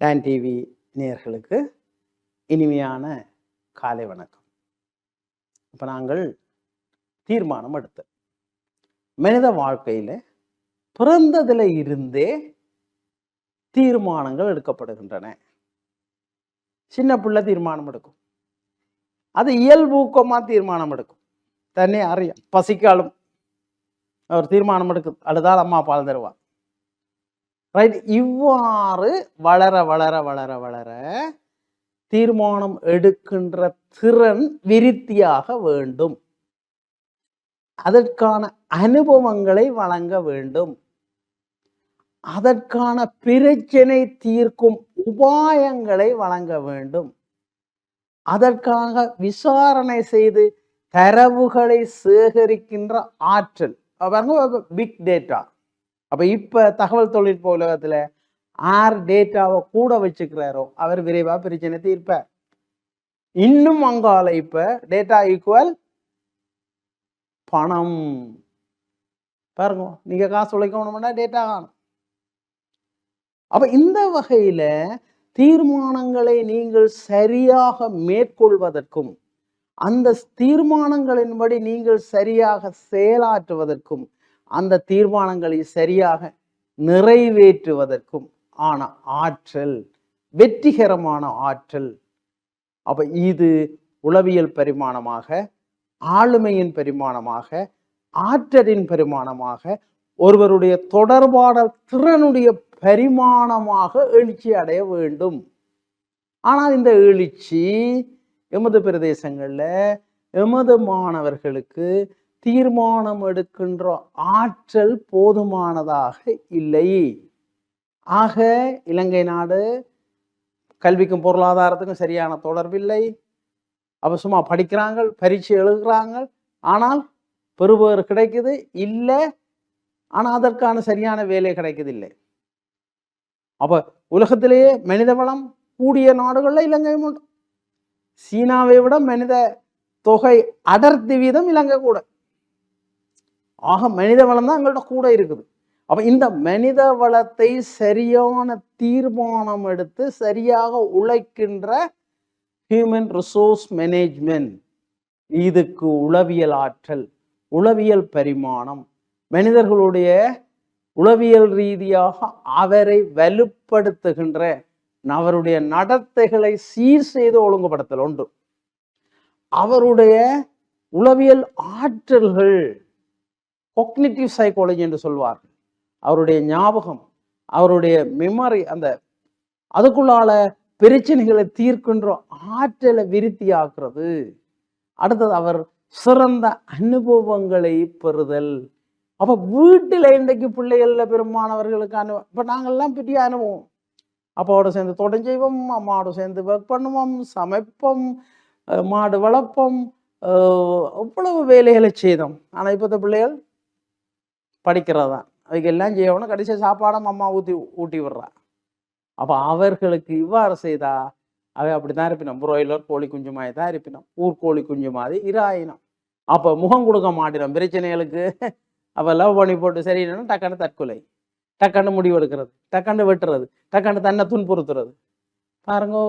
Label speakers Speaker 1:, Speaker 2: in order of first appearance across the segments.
Speaker 1: Don TV நேர்களுக்கு இனிமையான காலை வணக்கம். இப்போ நாங்கள் தீர்மானம் எடுத்து மனித வாழ்க்கையில் பிறந்ததில் இருந்தே தீர்மானங்கள் எடுக்கப்படுகின்றன. சின்ன பிள்ளை தீர்மானம் எடுக்கும். அது இயல்பூக்கமாக தீர்மானம் எடுக்கும் தன்னே அறியும் பசிக்காலும் அவர் தீர்மானம் எடுக்குது அழுதால் அம்மா பால் ரைட் இவ்வாறு வளர வளர வளர வளர தீர்மானம் எடுக்கின்ற திறன் விருத்தியாக வேண்டும். அதற்கான அனுபவங்களை வழங்க வேண்டும். அதற்கான பிரச்சனை தீர்க்கும் உபாயங்களை வழங்க வேண்டும். அதற்காக விசாரணை செய்து தரவுகளை சேகரிக்கின்ற ஆற்றல். பாருங்க பிக் டேட்டா அப்போ இப்ப தகவல் தொழில்நுட்ப உலகத்தில் ஆர் டேட்டாவை கூட வச்சுக்கிறாரோ அவர் விரைவா பிரச்சனை தீர்ப்பார். இன்னும் அங்கால இப்ப டேட்டா ஈக்குவல் பணம். பாருங்க நீங்க காசு உழைக்கணும்னா டேட்டா காணும் அப்ப இந்த வகையில தீர்மானங்களை நீங்கள் சரியாக மேற்கொள்வதற்கும் அந்த தீர்மானங்களின்படி நீங்கள் சரியாக செயலாற்றுவதற்கும் அந்த தீர்மானங்களை சரியாக நிறைவேற்றுவதற்கும் ஆன ஆற்றல் வெற்றிகரமான ஆற்றல். அப்ப இது உளவியல் பரிமாணமாக ஆளுமையின் பரிமாணமாக ஆற்றலின் பரிமாணமாக ஒருவருடைய தொடர்பாடல் திறனுடைய பரிமாணமாக எழுச்சி அடைய வேண்டும். ஆனால் இந்த எழுச்சி எமது பிரதேசங்களில் எமது மாணவர்களுக்கு தீர்மானம் எடுக்கின்ற ஆற்றல் போதுமானதாக இல்லை. ஆக இலங்கை நாடு கல்விக்கும் பொருளாதாரத்துக்கும் சரியான தொடர்பில்லை. அப்போ சும்மா படிக்கிறாங்க பரீட்சை எழுதுகிறாங்க. ஆனால் பெறுபவர் கிடைக்குது? இல்லை. ஆனால் அதற்கான சரியான வேலை கிடைக்குது இல்லை அப்போ உலகத்திலேயே மனித வளம் கூடிய நாடுகளில் இலங்கையும் உண்டு. சீனாவை விட மனித தொகை அடர்த்தி வீதம் இலங்கை கூட. ஆக மனித வளம் தான் எங்கள்கிட்ட கூட இருக்குது. அப்போ இந்த மனித வளத்தை சரியான தீர்மானம் எடுத்து சரியாக உழைக்கின்ற ஹியூமன் ரிசோர்ஸ் மேனேஜ்மெண்ட் இதுக்கு உளவியல் ஆற்றல் உளவியல் பரிமாணம் மனிதர்களுடைய உளவியல் ரீதியாக அவரை வலுப்படுத்துகின்ற அவருடைய நடத்தைகளை சீர் செய்து ஒழுங்குபடுத்தல் ஒன்று அவருடைய உளவியல் ஆற்றல்கள் கொக்னிட்டிவ் சைக்காலஜி என்று சொல்வார்கள். அவருடைய ஞாபகம் அவருடைய மெமரி அந்த அதுக்குள்ளால பிரச்சனைகளை தீர்க்கின்ற ஆற்றலை விருத்தியாக்குறது. அடுத்தது அவர் சிறந்த அனுபவங்களை பெறுதல். அப்போ வீட்டில் இன்றைக்கு பிள்ளைகளில் பெரும்பானவர்களுக்கான இப்போ இப்ப நாங்கள்லாம் பெரிய அனுபவம். அப்பாவோட சேர்ந்து தோட்டம் செய்வோம் அம்மாவோட சேர்ந்து ஒர்க் பண்ணுவோம் சமைப்போம் மாடு வளர்ப்போம் அவ்வளவு வேலைகளை செய்தோம். ஆனா இப்போ பிள்ளைகள் படிக்கிறது? தான் அதுக்கு எல்லாம் செய்யணும் கடைசி சாப்பாடும் அம்மா ஊற்றி ஊட்டி விடுறா. அப்போ அவர்களுக்கு இவ்வாறு செய்தா? அவை அப்படி தான் இருப்பினோம். புரோயிலர் கோழி குஞ்சு மாதிரி தான் இருப்பினோம். ஊர் கோழி குஞ்சு மாதிரி இராயினம். அப்போ முகம் கொடுக்க மாட்டினோம் பிரச்சனைகளுக்கு அப்போ லவ் பண்ணி போட்டு சரியில்லைன்னா டக்கான தற்கொலை. டக்குன்னு முடிவெடுக்கிறது டக்குன்னு வெட்டுறது. டக்குன்னு தன்னை துன்புறுத்துறது. பாருங்கோ.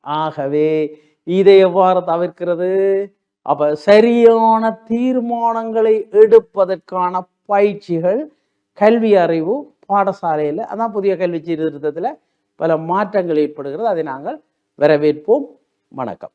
Speaker 1: ஆகவே இதை எவ்வாறு தவிர்க்கிறது? அப்ப சரியான தீர்மானங்களை எடுப்பதற்கான பயிற்சிகள் கல்வி அறிவு பாடசாலையில் அதான் புதிய கல்வி சீர்திருத்தத்தில் பல மாற்றங்கள் ஏற்படுகிறது. அதை நாங்கள் வரவேற்போம். வணக்கம்.